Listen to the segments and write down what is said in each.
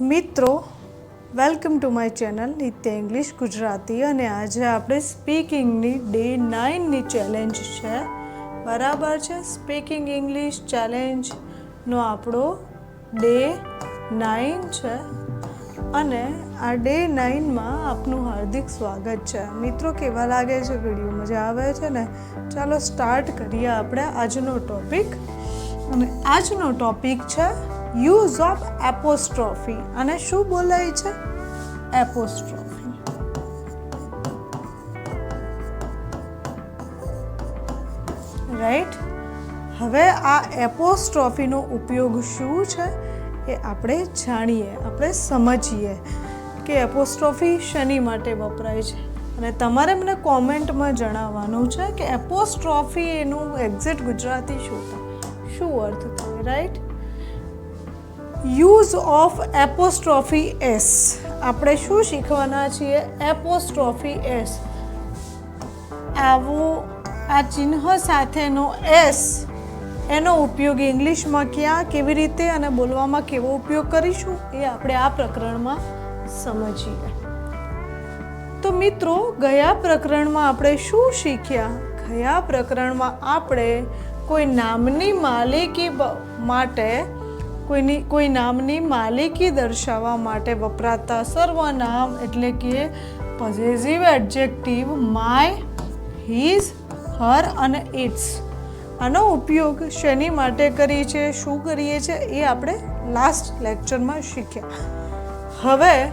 મિત્રો welcome to my channel Nitya English Gujarati અને આજે આપણે સ્પીકિંગની ડે નાઇનની ચેલેન્જ છે. બરાબર છે? સ્પીકિંગ ઇંગ્લિશ ચેલેન્જનો આપણો ડે નાઇન છે. અને આ ડે નાઇનમાં આપનું હાર્દિક સ્વાગત છે. મિત્રો, કેવા લાગે છે? વીડિયો મજા આવે છે ને? ચાલો સ્ટાર્ટ કરીએ આપણે આજનો ટોપિક અને આજનો ટોપિક છે યુઝ ઓફ એપોસ્ટ્રોફી. અને શું બોલાય છે? એપોસ્ટ્રોફી. રાઈટ હવે આ એપોસ્ટ્રોફીનો ઉપયોગ શું છે એ આપણે જાણીએ, આપણે સમજીએ કે એપોસ્ટ્રોફી શેની માટે વપરાય છે. અને તમારે મને કોમેન્ટમાં જણાવવાનું છે કે એપોસ્ટ્રોફી એનું એક્ઝેક્ટ ગુજરાતી શું શું અર્થ થાય right use of apostrophe S. આપણે શું શીખવાના છીએ? Apostrophe S. આવો, આ ચિહ્ન સાથેનો એસ, એનો ઉપયોગ ઇંગ્લિશમાં ક્યાં, કેવી રીતે અને બોલવામાં કેવો ઉપયોગ કરીશું એ આપણે આ પ્રકરણમાં સમજીએ. તો મિત્રો, ગયા પ્રકરણમાં આપણે શું શીખ્યા? ગયા પ્રકરણમાં આપણે કોઈ નામની માલિકી માટે કોઈની કોઈ નામની માલિકી દર્શાવવા માટે વપરાતા સર્વનામ એટલે કે possessive adjective my his her અને ઇટ્સ આનો ઉપયોગ શેની માટે કરીએ છે શું કરીએ છીએ એ આપણે લાસ્ટ લેક્ચરમાં શીખ્યા. હવે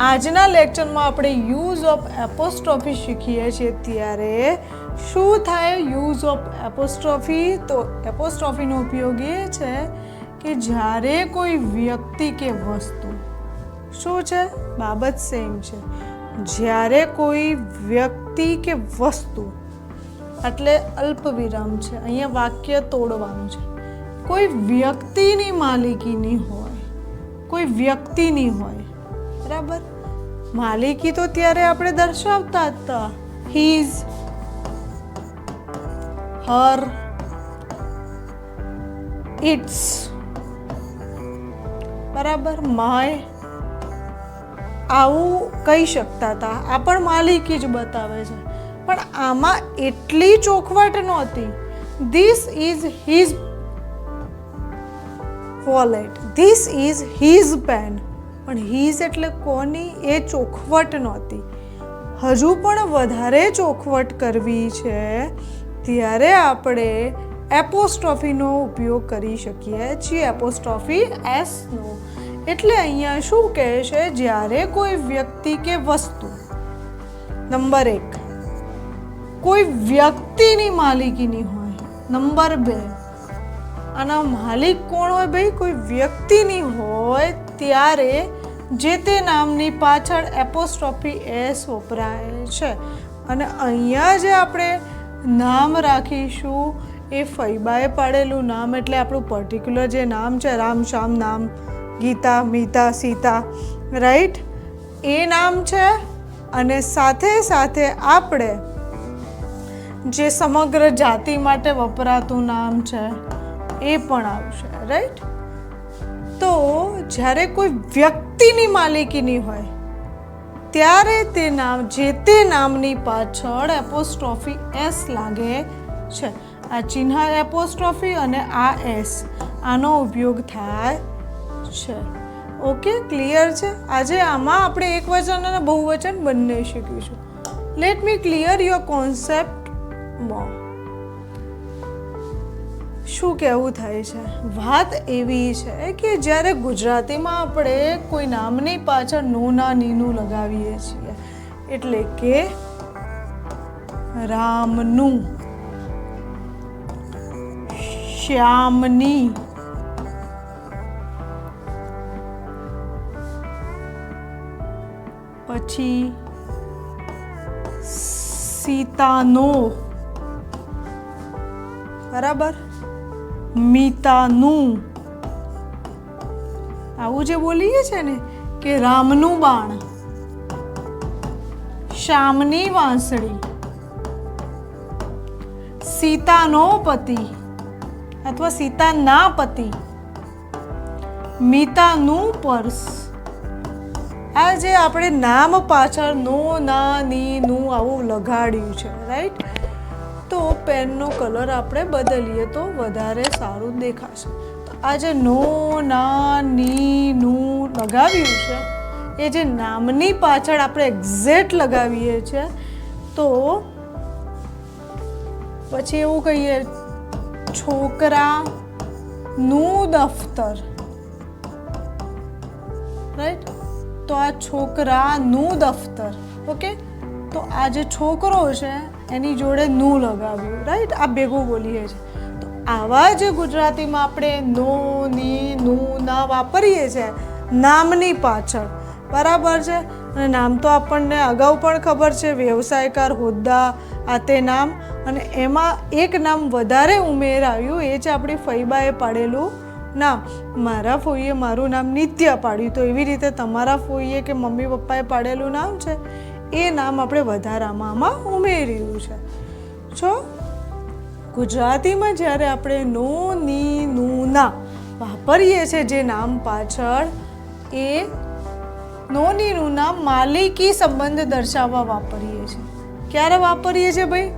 આજના લેક્ચરમાં આપણે યુઝ ઓફ એપોસ્ટ્રોફી શીખીએ છીએ ત્યારે શું થાય યુઝ ઓફ એપોસ્ટ્રોફી? તો એપોસ્ટ્રોફીનો ઉપયોગ એ છે કે જ્યારે કોઈ વ્યક્તિ કે વસ્તુ, શું છે? બાબત સેમ છે. જ્યારે કોઈ વ્યક્તિ કે વસ્તુ, એટલે અલ્પ વિરામ છે, અહીંયા વાક્ય તોડવાનું છે. કોઈ વ્યક્તિની માલિકીની હોય, કોઈ વ્યક્તિની હોય, બરાબર? માલિકી તો ત્યારે આપણે દર્શાવતા હતા. હીઝ હર ઇટ્સ બરાબર માય આવું કહી શકતા હતા. આ પણ માલિકી જ બતાવે છે. પણ આમાં એટલી ચોખવટ નહોતી. This is his wallet this is his pen પણ હીઝ એટલે કોની એ ચોખવટ નહોતી. હજુ પણ વધારે ચોખવટ કરવી છે ત્યારે આપણે એપોસ્ટ્રોફીનો ઉપયોગ કરી શકીએ છીએ, એપોસ્ટ્રોફી એસનો એટલે અહીંયા શું કહે છે, જ્યારે કોઈ વ્યક્તિ કે વસ્તુ, નંબર એક, કોઈ વ્યક્તિની માલિકીની હોય, નંબર બે, આના માલિક કોણ હોય ભાઈ? કોઈ વ્યક્તિની હોય, ત્યારે જે તે નામની પાછળ એપોસ્ટ્રોફી એસ વપરાય છે. અને અહીંયા જે આપણે નામ રાખીશું. એ ફૈબાએ પાડેલું નામ એટલે આપણું પર્ટિક્યુલર જે નામ છે, રામ શ્યામ નામ, ગીતા, મીતા, સીતા રાઈટ એ નામ છે અને સાથે સાથે આપણે જે સમગ્ર જાતિ માટે વપરાતું નામ છે, એ પણ આવશે રાઈટ તો જ્યારે કોઈ વ્યક્તિની માલિકીની હોય ત્યારે તે નામ, જે તે નામની પાછળ એપોસ્ટ્રોફી એસ લાગે છે. આ ચિહ્ન એપોસ્ટ્રોફી અને આ એસ આનો ઉપયોગ થાય છે. ઓકે ક્લિયર છે? આજે આમાં આપણે એક વચન અને બહુવચન બંને શીખીશું. Let me clear your concept more શું કહેવું થાય છે? વાત એવી છે કે જ્યારે ગુજરાતીમાં આપણે કોઈ નામની પાછળ નોના નીનું લગાવીએ છીએ, એટલે કે રામનું, શ્યામની. પછી સીતાનો. બરાબર? મીતાનું. આવું જે બોલીએ છે ને કે રામનું બાણ. શ્યામની વાંસળી. સીતાનો પતિ અથવા સીતાના પતિ. મિતાનું પર્સ. આ જે આપણે નામ પાછળ નો ના ની નું આવું લગાડ્યું છે રાઈટ તો પેનનો કલર આપણે બદલીએ તો વધારે સારું દેખાશે. તો આ જે નો, ના, ની, નું લગાવ્યું છે, એ જે નામની પાછળ આપણે એક્ઝેક્ટ લગાવીએ છીએ તો પછી એવું કહીએ છોકરાનું દફતર. રાઈટ તો આ છોકરાનું દફતર. ઓકે તો આ જે છોકરો છે એની જોડે નું લગાવ્યું રાઈટ આ ભેગું બોલીએ છીએ તો આવા જ ગુજરાતીમાં આપણે નો, ની, નું, ના વાપરીએ છીએ નામની પાછળ. બરાબર છે? અને નામ તો આપણને અગાઉ પણ ખબર છે, વ્યવસાયકાર હોદ્દા, આ તે નામ. અને એમાં એક નામ વધારે ઉમેરાયું એ છે આપણી ફૈબાએ પાડેલું નામ. મારા ફોઈએ મારું નામ નિત્ય પાડ્યું. તો એવી રીતે તમારા ફોઈએ કે મમ્મી પપ્પાએ પાડેલું નામ છે? એ નામ આપણે વધારામાં ઉમેર્યું છે. જો, ગુજરાતીમાં જ્યારે આપણે નો, ની, નું વાપરીએ છીએ જે નામ પાછળ, એ નો, ની, નું નામ માલિકી સંબંધ દર્શાવવા વાપરીએ છીએ. ક્યારે વાપરીએ છીએ ભાઈ?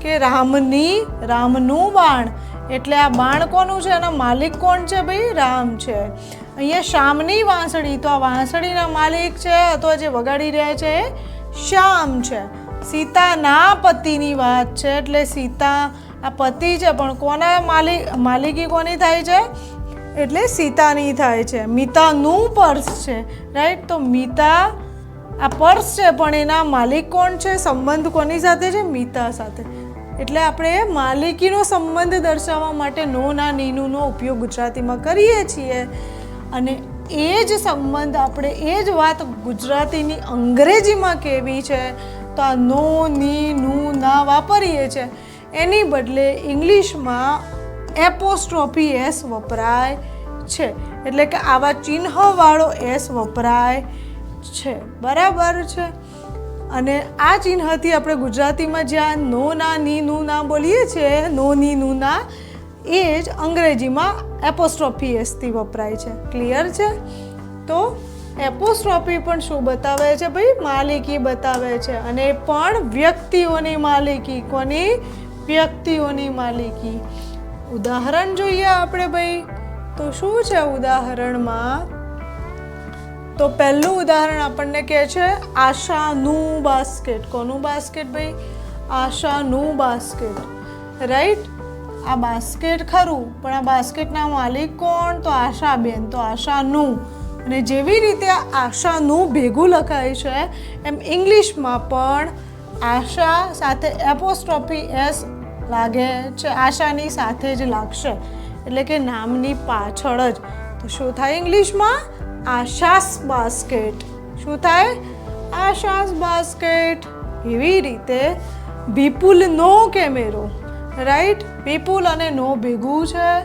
કે રામની, રામનું બાણ. એટલે આ બાણ કોનું છે? એના માલિક કોણ છે ભાઈ? રામ છે. અહીંયા શામની વાંસળી, તો આ વાંસળીના માલિક છે, અથવા જે વગાડી રહ્યા છે એ શ્યામ છે. સીતાના પતિની વાત છે એટલે સીતા આ પતિ છે, પણ કોના માલિક માલિકી કોની થાય છે? એટલે સીતાની થાય છે. મિતાનું પર્સ છે રાઈટ તો મિતા આ પર્સ છે, પણ એના માલિક કોણ છે? સંબંધ કોની સાથે છે? મિતા સાથે. એટલે આપણે માલિકીનો સંબંધ દર્શાવવા માટે નો ના નીનુનો ઉપયોગ ગુજરાતીમાં કરીએ છીએ. અને એ જ સંબંધ આપણે એ જ વાત ગુજરાતીની અંગ્રેજીમાં કેવી છે? તો આ નો, ની, નું, ના વાપરીએ છીએ એની બદલે ઇંગ્લિશમાં એપોસ્ટ્રોફી એસ વપરાય છે. એટલે કે આવા ચિહ્નવાળો એસ વપરાય છે. બરાબર છે? અને આ ચિહ્નથી આપણે ગુજરાતીમાં જ્યાં નો, ના, ની, નું, ના બોલીએ છીએ, નો, ની, નું, ના એ જ અંગ્રેજીમાં એપોસ્ટ્રોફી એસથી વપરાય છે. ક્લિયર છે? તો એપોસ્ટ્રોફી પણ શું બતાવે છે ભાઈ? માલિકી બતાવે છે. અને પણ વ્યક્તિઓની માલિકી, કોની? વ્યક્તિઓની માલિકી. ઉદાહરણ જોઈએ આપણે ભાઈ. તો શું છે ઉદાહરણમાં? તો પહેલું ઉદાહરણ આપણને કહે છે, આશાનું બાસ્કેટ. કોનું બાસ્કેટ ભાઈ? આશાનું બાસ્કેટ. રાઈટ આ બાસ્કેટ ખરું, પણ આ બાસ્કેટના માલિક કોણ? તો આશાબેન, તો આશાનું. અને જેવી રીતે આશાનું ભેગું લખાય છે, એમ ઇંગ્લિશમાં પણ આશા સાથે એપોસ્ટ્રોફી એસ લાગે છે, આશાની સાથે જ લાગશે. એટલે કે નામની પાછળ જ. તો શું થાય ઇંગ્લિશમાં? આશાસ બાસ્કેટ. શું થાય? આશાસ બાસ્કેટ. એવી રીતે વિપુલનો કેમેરો. રાઈટ વિપુલ અને નો ભેગું છે.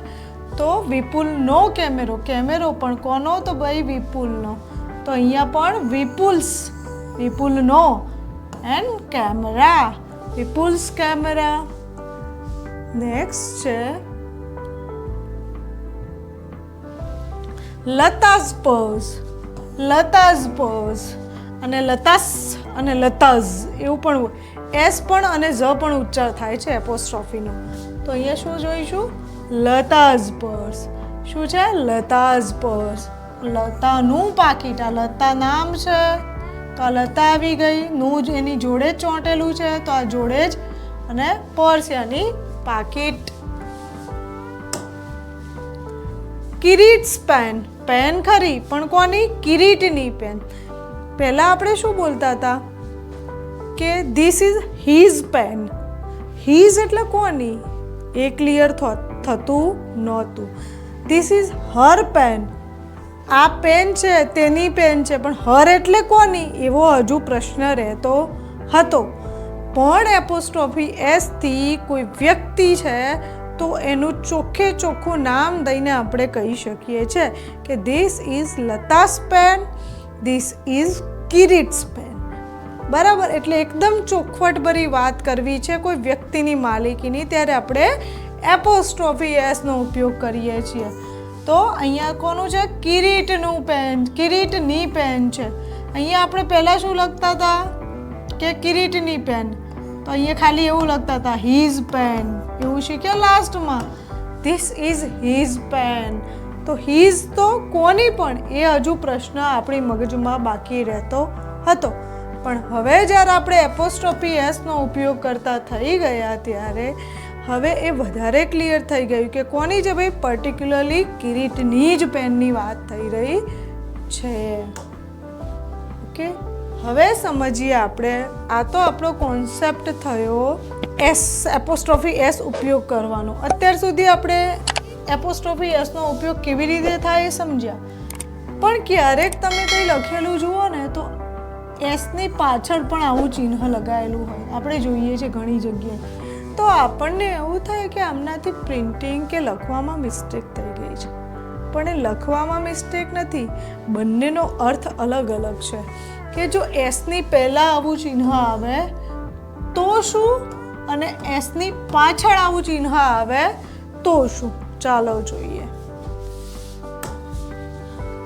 તો વિપુલનો કેમેરો. કેમેરો પણ કોનો? તો ભાઈ વિપુલનો. તો અહીંયા પણ Vipul's. વિપુલનો and camera Vipul's camera next છે. લતાઝ પર્સ લતાઝ પર્સ અને લતાસ અને લતાઝ, એવું પણ એસ પણ અને ઝ પણ ઉચ્ચાર થાય છે એપોસ્ટ્રોફીનો તો અહીંયા શું જોઈશું? લતાઝ પર્સ. શું છે? લતાઝ પર્સ. લતાનું પાકીટ આ લતા નામ છે. તો આ લતા આવી ગઈ, નું જ એની જોડે જ ચોંટેલું છે. તો આ જોડે જ અને પર્સ એની પાકીટ. કિરીટ્સ પેન પેન ખરી, પણ કોની? કિરીટની પેન. પહેલાં આપણે શું બોલતા હતા? કે this is his pen his એટલે કોની? એ ક્લિયર થતું નહોતું. ધીસ ઇઝ હર પેન આ પેન છે, તેની પેન છે, પણ હર એટલે કોની? એવો હજુ પ્રશ્ન રહેતો હતો. પણ એપોસ્ટ્રોફી એસથી કોઈ વ્યક્તિ છે, તો એનું ચોખ્ખે ચોખ્ખું નામ દઈને આપણે કહી શકીએ છીએ કે this is Lata's pen this is Kirit's pen બરાબર? એટલે એકદમ ચોખવટભરી વાત કરવી છે કોઈ વ્યક્તિની માલિકીની, ત્યારે આપણે એપોસ્ટ્રોફી એસનો ઉપયોગ કરીએ છીએ. તો અહીંયા કોનું છે? કિરીટનું પેન કિરીટની પેન છે. અહીંયા આપણે પહેલાં શું લખતા હતા? કે કિરીટની પેન તો અહીંયા ખાલી એવું લખતા હતા હીઝ પેન એવું શીખ્યા લાસ્ટમાં ધીસ ઇઝ હીઝ પેન તો હીઝ તો કોની પણ એ હજુ પ્રશ્ન આપણી મગજમાં બાકી રહેતો હતો. પણ હવે જ્યારે આપણે એપોસ્ટ્રોપી એસનો ઉપયોગ કરતા થઈ ગયા ત્યારે હવે એ વધારે ક્લિયર થઈ ગયું કે કોની જે ભાઈ પર્ટિક્યુલરલી કિરીટની જ પેનની વાત થઈ રહી છે. ઓકે? હવે સમજીએ આપણે, આ તો આપણો કોન્સેપ્ટ થયો એસ, એપોસ્ટ્રોફી એસ ઉપયોગ કરવાનો. અત્યાર સુધી આપણે એપોસ્ટ્રોફી એસનો ઉપયોગ કેવી રીતે થાય એ સમજ્યા. પણ ક્યારેક તમે કંઈ લખેલું જુઓ ને તો એસની પાછળ પણ આવું ચિહ્ન લગાવેલું હોય. આપણે જોઈએ છે ઘણી જગ્યાએ. તો આપણને એવું થાય કે આમનાથી પ્રિન્ટિંગ કે લખવામાં મિસ્ટેક થઈ ગઈ છે. પણ એ લખવામાં મિસ્ટેક નથી. બંનેનો અર્થ અલગ અલગ છે. કે જો એસની પહેલાં આવું ચિહ્ન આવે, તો શું? અને એસની પાછળ આવું ચિહ્ન આવે, તો શું? ચાલો જોઈએ.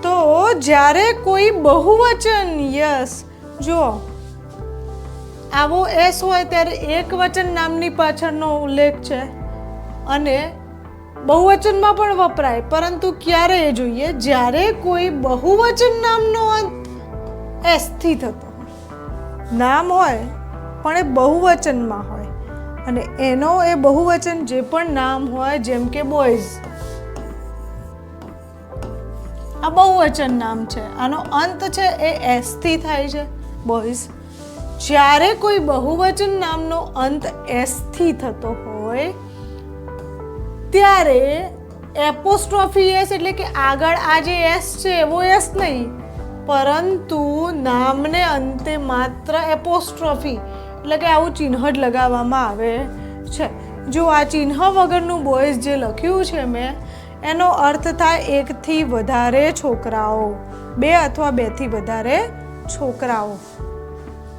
તો જ્યારે કોઈ બહુવચન યસ, જો, આવો એસ હોય ત્યારે એક વચન નામની પાછળનો ઉલ્લેખ છે અને બહુવચનમાં પણ વપરાય. પરંતુ ક્યારે એ જોઈએ? જ્યારે કોઈ બહુવચન નામનો અંત એસથી થતો નામ હોય, પણ એ બહુવચનમાં હોય. અને એનો એ બહુવચન જે પણ નામ હોય, જેમ કે બોયઝ આ બહુવચન નામ છે. આનો અંત છે એ એસથી થાય છે બોયઝ જ્યારે કોઈ બહુવચન નામનો અંત એસથી થતો હોય, ત્યારે એપોસ્ટ્રોફી એસ એટલે કે આગળ આ જે એસ છે, એવો એસ નહીં. પરંતુ નામને અંતે માત્ર એપોસ્ટ્રોફી. એટલે કે આવું ચિહ્ન જ લગાવવામાં આવે છે. જો આ ચિહ્ન વગરનું બોયઝ જે લખ્યું છે મેં, એનો અર્થ થાય એકથી વધારે છોકરાઓ, બે અથવા બેથી વધારે છોકરાઓ.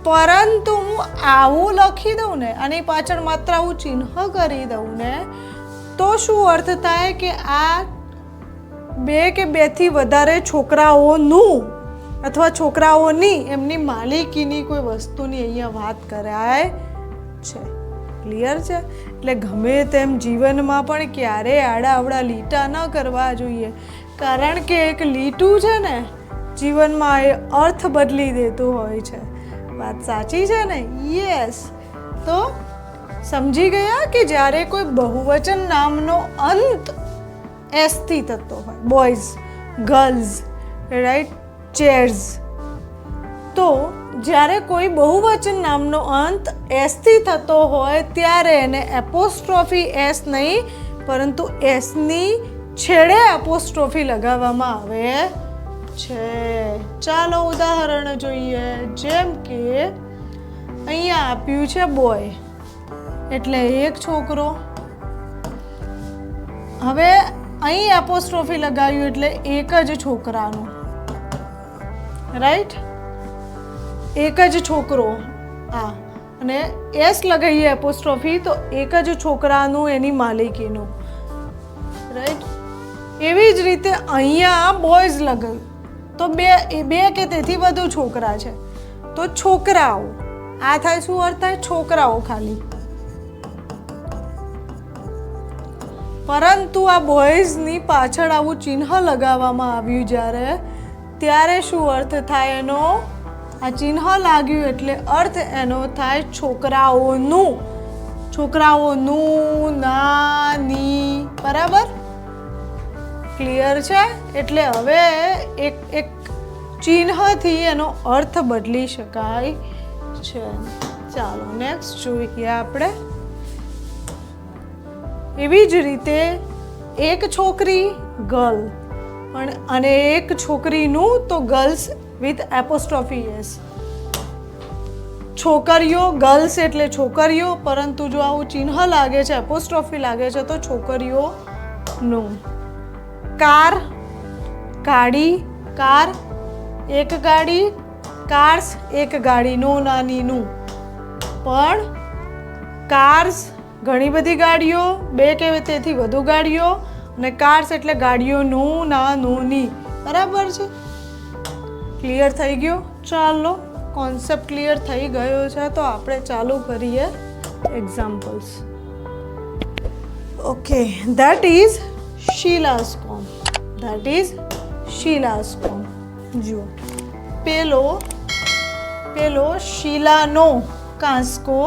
પરંતુ હું આવું લખી દઉં ને આની પાછળ માત્ર આવું ચિહ્ન કરી દઉં ને, તો શું અર્થ થાય કે આ બે કે બેથી વધારે છોકરાઓનું અથવા છોકરાઓની એમની માલિકીની કોઈ વસ્તુની અહીંયા વાત કરાય છે. ક્લિયર છે? એટલે ગમે તેમ જીવનમાં પણ ક્યારેય આડા અવડા લીટા ન કરવા જોઈએ. કારણ કે એક લીટું છે ને, જીવનમાં એ અર્થ બદલી દેતું હોય છે. વાત સાચી છે ને? યસ તો સમજી ગયા કે જ્યારે કોઈ બહુવચન નામનો અંત એસથી થતો હોય બોયઝ ગર્લ્સ રાઈટ ચેર્સ તો જ્યારે કોઈ બહુવચન નામનો અંત એસથી થતો હોય, ત્યારે એને એપોસ્ટ્રોફી એસ નહીં, પરંતુ એસની છેડે એપોસ્ટ્રોફી લગાવવામાં આવે છે. ચાલો ઉદાહરણ જોઈએ. જેમ કે, અહીંયા આપ્યું છે બોય એટલે એક છોકરો. હવે અહીં એપોસ્ટ્રોફી લગાવ્યું એટલે એક જ છોકરાનું. રાઈટ? એક જ છોકરો. હા. અને એસ લગાવીએ એપોસ્ટ્રોફી તો એક જ છોકરાનું, એની માલિકીનું. રાઈટ? એવી જ રીતે અહીંયા બોયઝ લગાવ્યું તો બે બે કે તેથી વધુ છોકરા છે. તો છોકરાઓ. આ થાય શું અર્થ થાય? છોકરાઓ ખાલી. પરંતુ આ બોયઝની પાછળ આવું ચિહ્ન લગાવવામાં આવ્યું જ્યારે ત્યારે શું અર્થ થાય એનો? આ ચિહ્ન લાગ્યું એટલે અર્થ એનો થાય છોકરાઓનું. છોકરાઓનું નાની. બરાબર? ક્લિયર છે? એટલે હવે એક એક ચિહ્નથી એનો અર્થ બદલી શકાય છે. ચાલો નેક્સ્ટ જોઈએ આપણે. એવી જ રીતે એક છોકરી ગર્લ પણ અને એક છોકરીનું તો ગર્લ્સ વિથ એપોસ્ટ્રોફી એસ છોકરીઓ ગર્લ્સ એટલે છોકરીઓ, પરંતુ જો આવું ચિહ્ન લાગે છે એપોસ્ટ્રોફી લાગે છે, તો છોકરીઓનું. કાર, ગાડી, કાર, એક ગાડી કાર્સ એક ગાડીનું નાનીનું. પણ કાર્સ ઘણી બધી ગાડીઓ, બે કે તેથી વધુ ગાડીઓ અને કાર્સ એટલે ગાડીઓ નું નોની બરાબર છે? ક્લિયર થઈ ગયો? ચાલો કોન્સેપ્ટ ક્લિયર થઈ ગયો છે, તો આપણે ચાલુ કરીએ examples okay that is Sheela's comb that is શીલાસ કોમ જુઓ. પેલો પેલો શીલાનો કાંસકો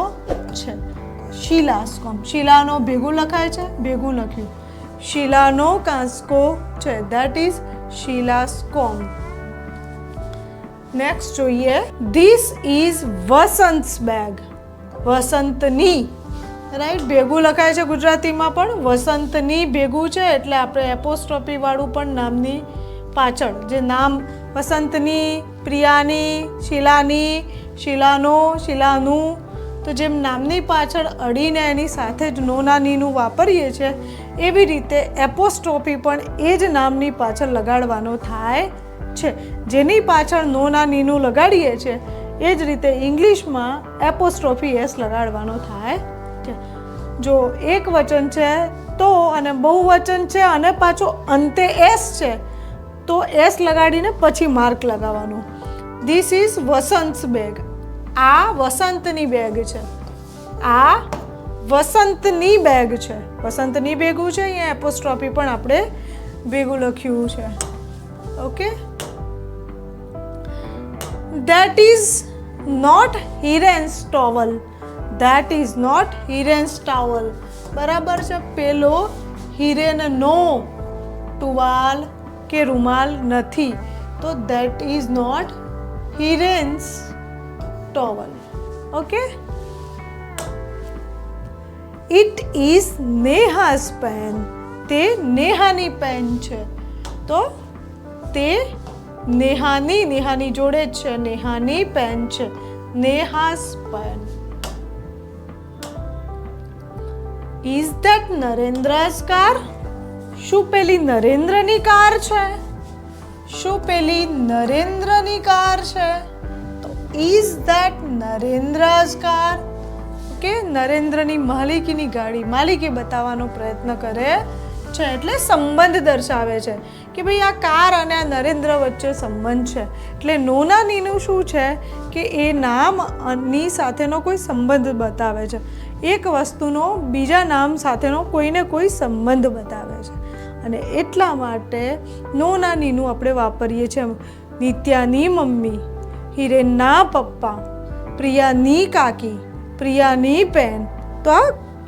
છે. શીલાસ્કોમ શીલાનો ભેગું લખાય છે? ભેગું લખ્યું. શીલાનો કાંસકો છે. That is Sheela's comb. Next જોઈએ. This is Vasant's bag. વસંતની. Right ભેગું લખાય છે ગુજરાતીમાં પણ. વસંતની ભેગું છે એટલે આપણે એપોસ્ટ્રોફી વાળું પણ નામની પાછળ. જે નામ વસંતની, પ્રિયાની, શિલાની, શિલાનો, શિલાનું, તો જેમ નામની પાછળ અડીને એની સાથે જ નોનાનીનું વાપરીએ છીએ એવી રીતે એપોસ્ટ્રોફી પણ એ જ નામની પાછળ લગાડવાનો થાય છે. જેની પાછળ નોના નીનું લગાડીએ છીએ એ જ રીતે ઇંગ્લિશમાં એપોસ્ટ્રોફી એસ લગાડવાનો થાય છે. જો એક વચન છે, તો અને બહુ વચન છે, અને પાછો અંતે એસ છે, તો એસ લગાડીને પછી માર્ક લગાવવાનું. This is Vasant bag. આ વસંતની બેગ છે. આ વસંતની બેગ છે. વસંતની ભેગું છે, અહીંયા એપોસ્ટ્રોફી પણ આપણે ભેગું લખ્યું છે. Okay that is not Hiren's towel that is not Hiren's towel બરાબર છે? પેલો હિરેનનો ટુવાલ કે રૂમાલ નથી. તો that is not Hiren's towel okay it is Neha's pen તે નેહાની પેન છે. તો તે નેહાની નેહાની જોડે છે. નેહાની પેન છે. Neha's pen is that Narendra's car શું પેલી નરેન્દ્રની કાર છે? શું પેલી નરેન્દ્રની કાર છે? તો ઇઝ ધેટ નરેન્દ્રસ કાર કે નરેન્દ્રની માલિકીની ગાડી માલિકી બતાવવાનો પ્રયત્ન કરે છે એટલે સંબંધ દર્શાવે છે કે ભાઈ આ કાર અને આ નરેન્દ્ર વચ્ચે સંબંધ છે. એટલે નોનાનીનું શું છે કે એ નામની સાથેનો કોઈ સંબંધ બતાવે છે. એક વસ્તુનો બીજા નામ સાથેનો કોઈને કોઈ સંબંધ બતાવે છે. અને એટલા માટે નોનાનીનું આપણે વાપરીએ છીએ નિત્યાની મમ્મી, હિરેનના પપ્પા, પ્રિયાની કાકી પ્રિયાની પેન તો આ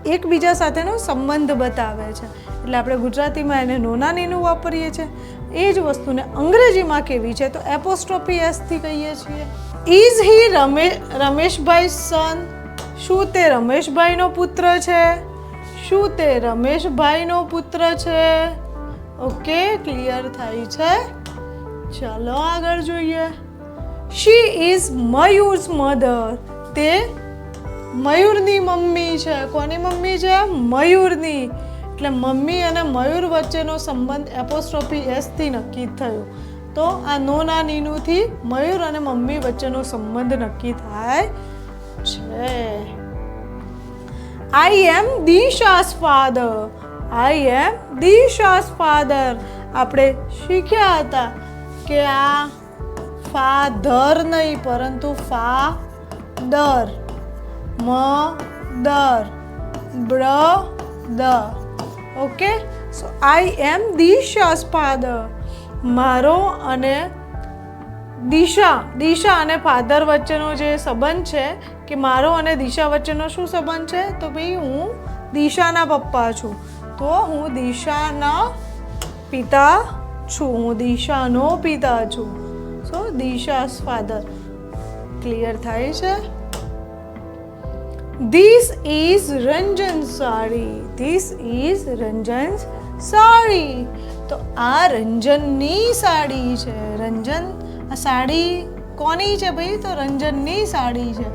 એકબીજા સાથેનો સંબંધ બતાવે છે. એટલે આપણે ગુજરાતીમાં એને નોનાનીનું વાપરીએ છીએ એ જ વસ્તુને અંગ્રેજીમાં કેવી છે? તો એપોસ્ટ્રોપી એસથી કહીએ છીએ. ઇઝ હી રમે, રમેશભાઈ સન? શું તે રમેશભાઈનો પુત્ર છે? શું તે રમેશભાઈનો પુત્ર છે? ઓકે, ક્લિયર થાય છે? ચાલો આગળ જોઈએ. She is Mayur's mother? તે મયુરની મમ્મી છે. કોની મમ્મી છે? મયુરની. એટલે મમ્મી અને મયુર વચ્ચેનો સંબંધ એપોસ્ટ્રોફી એસથી નક્કી થયો. તો આ નોના નીનુથી મયુર અને મમ્મી વચ્ચેનો સંબંધ નક્કી થાય છે. આઈ am Disha's father I am Disha's father આપણે શીખ્યા હતા કે આ ફાધર નહીં, પરંતુ ફા દર મ દર બ્ર દ okay so I am Disha's father મારો અને દિશા દિશા અને ફાધર વચ્ચેનો જે સંબંધ છે, કે મારો અને દિશા વચ્ચેનો શું સંબંધ છે? તો ભાઈ, હું દિશાના પપ્પા છું. તો હું દિશાના પિતા છું. હું દિશાનો પિતા છું. સો દિશાસ ફાધર ક્લિયર થાય છે? This is Ranjan sari this is Ranjan sari તો આ રંજનની સાડી છે રંજન આ સાડી કોની છે ભાઈ તો રંજનની સાડી છે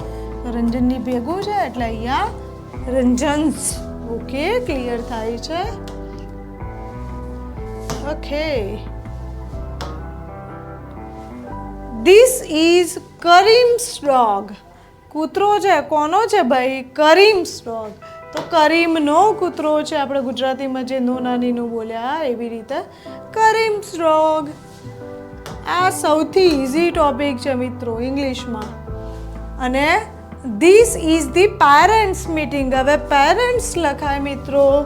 રંજનની ભેગું છે એટલે અહીંયા રંજન્સ ઓકે ક્લિયર થાય છે okay this is Karim's dog કૂતરો છે, કોનો છે ભાઈ? કરીમ્સ ડોગ તો કરીમનો કૂતરો છે આપણે ગુજરાતીમાં જે નો નાનીનું બોલ્યા એવી રીતે. કરીમ્સ ડોગ આ સૌથી ઇઝી ટોપિક છે મિત્રો ઇંગ્લિશમાં. અને this is the parents meeting હવે પેરેન્ટ્સ લખાય મિત્રો,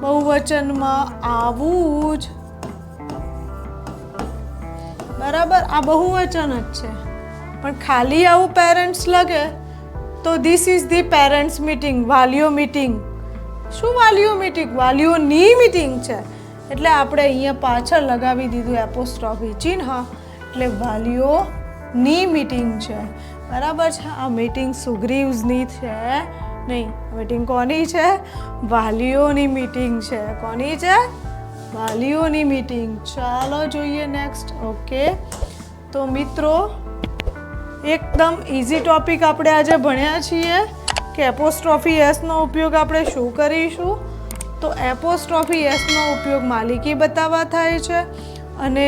બહુવચનમાં આવું જ. બરાબર? આ બહુવચન જ છે. પણ ખાલી આવું પેરેન્ટ્સ લગે તો this is the parents meeting વાલીઓ મીટિંગ શું વાલીઓ મીટિંગ વાલીઓની મીટિંગ છે. એટલે આપણે અહીંયા પાછળ લગાવી દીધું એપોસ્ટ્રોફી ચિહ્ન. એટલે વાલીઓની મીટિંગ છે. બરાબર છે? આ મીટિંગ સુગ્રીવ્સની છે. નહીં મિટિંગ કોની છે? વાલીઓની મીટિંગ છે. કોની છે? વાલીઓની મીટિંગ ચાલો જોઈએ નેક્સ્ટ ઓકે તો મિત્રો એકદમ ઇઝી ટોપિક આપણે આજે ભણ્યા છીએ કે એપોસ્ટ્રોફી એસનો ઉપયોગ આપણે શું કરીશું? તો એપોસ્ટ્રોફી એસનો ઉપયોગ માલિકી બતાવવા થાય છે અને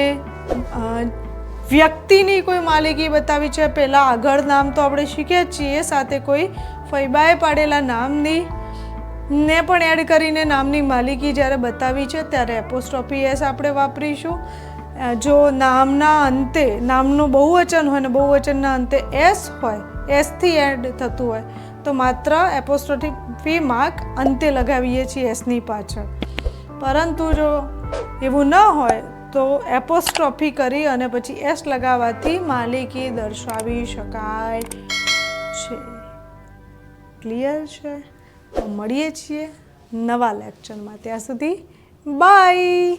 વ્યક્તિની કોઈ માલિકી બતાવી છે. પહેલાં આગળ નામ તો આપણે શીખીએ છીએ, સાથે કોઈ ફૈબાએ પાડેલા નામની ને પણ એડ કરીને નામની માલિકી જ્યારે બતાવી છે, ત્યારે એપોસ્ટ્રોફી એસ આપણે વાપરીશું. જો નામના અંતે, નામનું બહુવચન હોય ને બહુવચનના અંતે એસ હોય એસથી એડ થતું હોય, તો માત્ર એપોસ્ટ્રોફી માર્ક અંતે લગાવીએ છીએ એસની પાછળ. પરંતુ જો એવું ન હોય, તો એપોસ્ટ્રોફી કરી અને પછી એસ લગાવવાથી માલિકી દર્શાવી શકાય છે. ક્લિયર છે? તો મળીએ છીએ નવા લેક્ચરમાં ત્યાં સુધી બાય